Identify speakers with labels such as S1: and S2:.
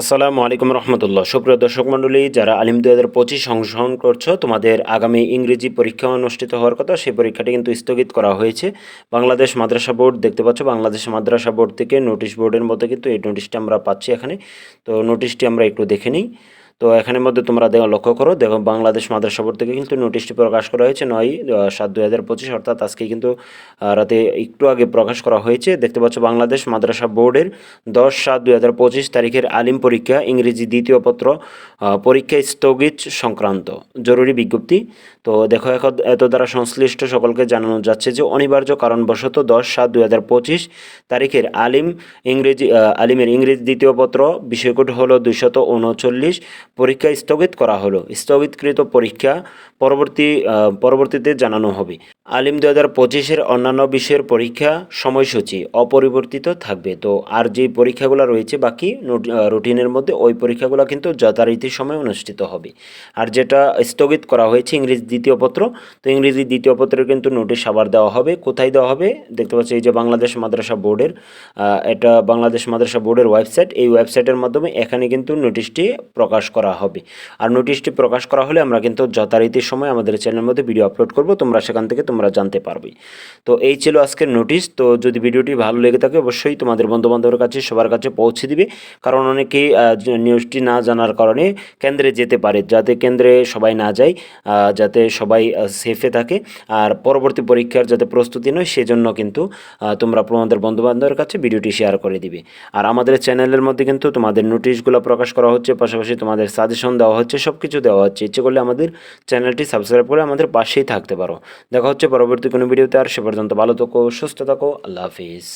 S1: আসসালামু আলাইকুম রহমতুল্লাহ। সুপ্রিয় দর্শক মণ্ডলী, যারা আলিম দু হাজার পঁচিশ অংশগ্রহণ করছ, তোমাদের আগামী ইংরেজি পরীক্ষা অনুষ্ঠিত হওয়ার কথা, সেই পরীক্ষাটি কিন্তু স্থগিত করা হয়েছে। বাংলাদেশ মাদ্রাসা বোর্ড দেখতে পাচ্ছ, বাংলাদেশ মাদ্রাসা বোর্ড থেকে নোটিশ বোর্ডের মধ্যে কিন্তু এই নোটিশটি আমরা পাচ্ছি এখানে। তো নোটিশটি আমরা একটু দেখে নিই। তো এখানের মধ্যে তোমরা লক্ষ্য করো, দেখো বাংলাদেশ মাদ্রাসা বোর্ড থেকে কিন্তু নোটিশটি প্রকাশ করা হয়েছে নয় সাত দুই হাজার পঁচিশ, অর্থাৎ আজকে কিন্তু রাতে একটু আগে প্রকাশ করা হয়েছে। দেখতে পাচ্ছ বাংলাদেশ মাদ্রাসা বোর্ডের দশ সাত দুই হাজার পঁচিশ তারিখের আলিম পরীক্ষা, ইংরেজি দ্বিতীয় পত্র পরীক্ষা স্থগিত সংক্রান্ত। জরুরি বিজ্ঞপ্তি। তো দেখো এখন এত দ্বারা সংশ্লিষ্ট সকলকে জানানো যাচ্ছে যে অনিবার্য কারণবশত দশ সাত দুই হাজার পঁচিশ তারিখের আলিম ইংরেজি আলিমের ইংরেজি দ্বিতীয় পত্র, বিষয়কোড হলো দুইশত উনচল্লিশ পরীক্ষা স্থগিত করা হলো। স্থগিতকৃত পরীক্ষা পরবর্তী পরবর্তীতে জানানো হবে। আলিম দু হাজার পঁচিশের অন্যান্য বিষয়ের পরীক্ষা সময়সূচি অপরিবর্তিত থাকবে। তো আর যে পরীক্ষাগুলো রয়েছে বাকি রুটিনের মধ্যে ওই পরীক্ষাগুলো কিন্তু যথারীতি সময় অনুষ্ঠিত হবে। আর যেটা স্থগিত করা হয়েছে ইংরেজি দ্বিতীয় পত্র, তো ইংরেজি দ্বিতীয় পত্রের কিন্তু নোটিশ আবার দেওয়া হবে। কোথায় দেওয়া হবে? দেখতে পাচ্ছি এই যে বাংলাদেশ মাদ্রাসা বোর্ডের এটা বাংলাদেশ মাদ্রাসা বোর্ডের ওয়েবসাইট। এই ওয়েবসাইটের মাধ্যমে এখানে কিন্তু নোটিশটি প্রকাশ করা হবে। আর নোটিশটি প্রকাশ করা হলে আমরা কিন্তু যথারীতি সময় আমাদের চ্যানেলের মধ্যে ভিডিও আপলোড করব। তোমরা সেখান থেকে তোমরা জানতে পারবে। তো এই ছিল আজকের নোটিশ তো যদি ভিডিওটি ভালো লেগে থাকে, অবশ্যই তোমাদের বন্ধুবান্ধবের কাছে, সবার কাছে পৌঁছে দিবে। কারণ যে নিউজটি না জানার কারণে কেন্দ্রে যেতে পারে, যাতে কেন্দ্রে সবাই না যায় যাতে সবাই সেফে থাকে। আর পরবর্তী পরীক্ষার যাতে প্রস্তুতি নয়, সেজন্য কিন্তু তোমরা তোমাদের বন্ধুবান্ধবের কাছে ভিডিওটি শেয়ার করে দিবে। আর আমাদের চ্যানেলের মধ্যে কিন্তু তোমাদের নোটিশগুলো প্রকাশ করা হচ্ছে, পাশাপাশি তোমাদের সাজেশন দেওয়া হচ্ছে সব কিছু দেওয়া হচ্ছে। ইচ্ছে করলে আমাদের চ্যানেলটি সাবস্ক্রাইব করে আমাদের পাশেই থাকতে পারো। দেখা হচ্ছে পরবর্তী কোনো ভিডিওতে আর সে পর্যন্ত ভালো থাকো সুস্থ থাকো আল্লাহ হাফিজ।